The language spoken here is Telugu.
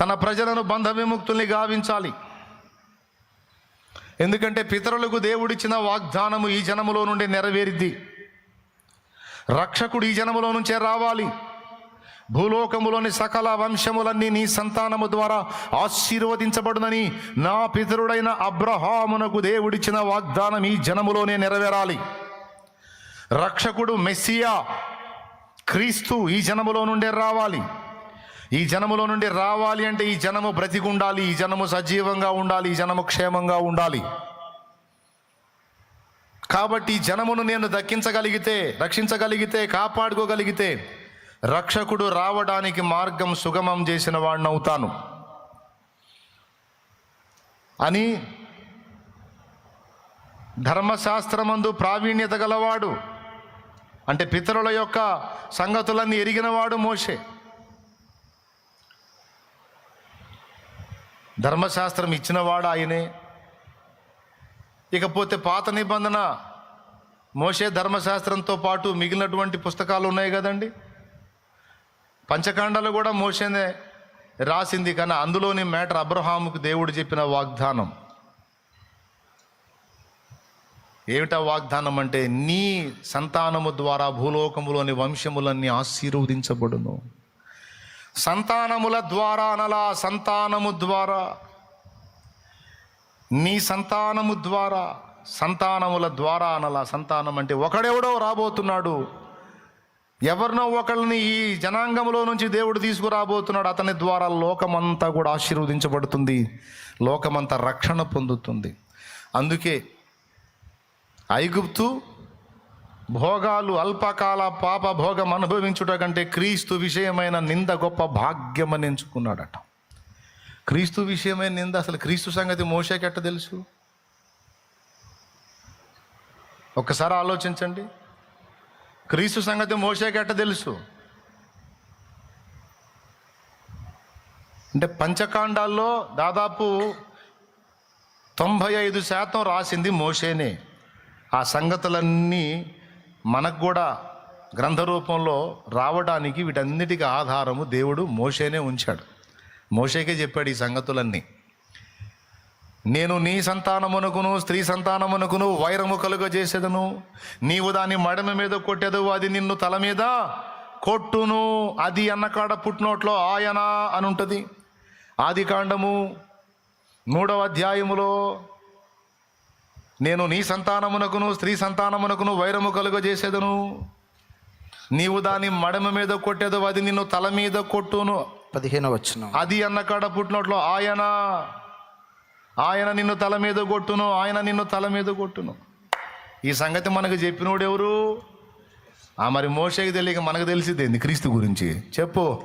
తన ప్రజలను బంధ విముక్తుల్ని గావించాలి. ఎందుకంటే పితరులకు దేవుడిచ్చిన వాగ్దానము ఈ జనములో నుండి నెరవేరిద్ది. రక్షకుడు ఈ జనములో నుంచే రావాలి. భూలోకములోని సకల వంశములన్నీ నీ సంతానము ద్వారా ఆశీర్వదించబడునని నా పితరుడైన అబ్రహామునకు దేవుడిచ్చిన వాగ్దానం ఈ జనములోనే నెరవేరాలి. రక్షకుడు మెస్సియా క్రీస్తు ఈ జనములో నుండే రావాలి. ఈ జనములో నుండి రావాలి అంటే ఈ జనము బ్రతికుండాలి ఈ జనము సజీవంగా ఉండాలి ఈ జనము క్షేమంగా ఉండాలి. కాబట్టి ఈ జనమును నేను దక్కించగలిగితే రక్షించగలిగితే కాపాడుకోగలిగితే రక్షకుడు రావడానికి మార్గం సుగమం చేసిన వాడిని అవుతాను అని ధర్మశాస్త్రమందు ప్రావీణ్యత గలవాడు అంటే పితరుల యొక్క సంగతులన్నీ ఎరిగినవాడు మోషే. ధర్మశాస్త్రం ఇచ్చినవాడు ఆయనే. ఇకపోతే పాత నిబంధన మోషే ధర్మశాస్త్రంతో పాటు మిగిలినటువంటి పుస్తకాలు ఉన్నాయి కదండి? పంచకాండాలు కూడా మోసేనే రాసింది కానీ అందులోని మ్యాటర్ అబ్రహాముకు దేవుడు చెప్పిన వాగ్దానం. ఏమిటా వాగ్దానం అంటే నీ సంతానము ద్వారా భూలోకములోని వంశములన్నీ ఆశీర్వదించబడును. సంతానముల ద్వారా అనలా సంతానము ద్వారా. నీ సంతానము ద్వారా సంతానముల ద్వారా అనలా సంతానం అంటే ఒకడెవడో రాబోతున్నాడు. ఎవరినో ఒకళ్ళని ఈ జనాంగంలో నుంచి దేవుడు తీసుకురాబోతున్నాడు. అతని ద్వారా లోకమంతా కూడా ఆశీర్వదించబడుతుంది. లోకమంతా రక్షణ పొందుతుంది. అందుకే ఐగుప్తు భోగాలు అల్పకాల పాప భోగం అనుభవించుట కంటే క్రీస్తు విషయమైన నింద గొప్ప భాగ్యమని ఎంచుకున్నాడట. క్రీస్తు విషయమైన నింద అసలు క్రీస్తు సంగతి మోసేకెట్ట తెలుసు? ఒక్కసారి ఆలోచించండి. క్రీస్తు సంగతి మోసేకెట్ట తెలుసు? అంటే పంచకాండాల్లో దాదాపు తొంభై ఐదు శాతం రాసింది మోషేనే. ఆ సంగతులన్నీ మనకు కూడా గ్రంథ రూపంలో రావడానికి వీటన్నిటికీ ఆధారము దేవుడు మోషేనే ఉంచాడు. మోషేకే చెప్పాడు ఈ సంగతులన్నీ. నేను నీ సంతానమునకును స్త్రీ సంతానమునకును వైరము కలుగజేసేదను. నీవు దాని మడమ మీద కొట్టెదు అది నిన్ను తల మీద కొట్టును. అది అన్నకాడ పుట్టినోట్లో ఆయన అని ఉంటుంది ఆది కాండము మూడవ అధ్యాయములో నేను నీ సంతానమునకును స్త్రీ సంతానమునకును వైరము కలుగజేసేదను. నీవు దాని మడమ మీద కొట్టేదు అది నిన్ను తల మీద కొట్టును. పదిహేను వచ్చిన అది అన్న కాడ పుట్టినట్లు ఆయన ఆయన నిన్ను తల మీద కొట్టును ఆయన నిన్ను తల మీద కొట్టును. ఈ సంగతి మనకు చెప్పినోడు ఎవరు ఆ మరి మోషకి తెలియక మనకు తెలిసిద్దేంది క్రీస్తు గురించి. చెప్పు.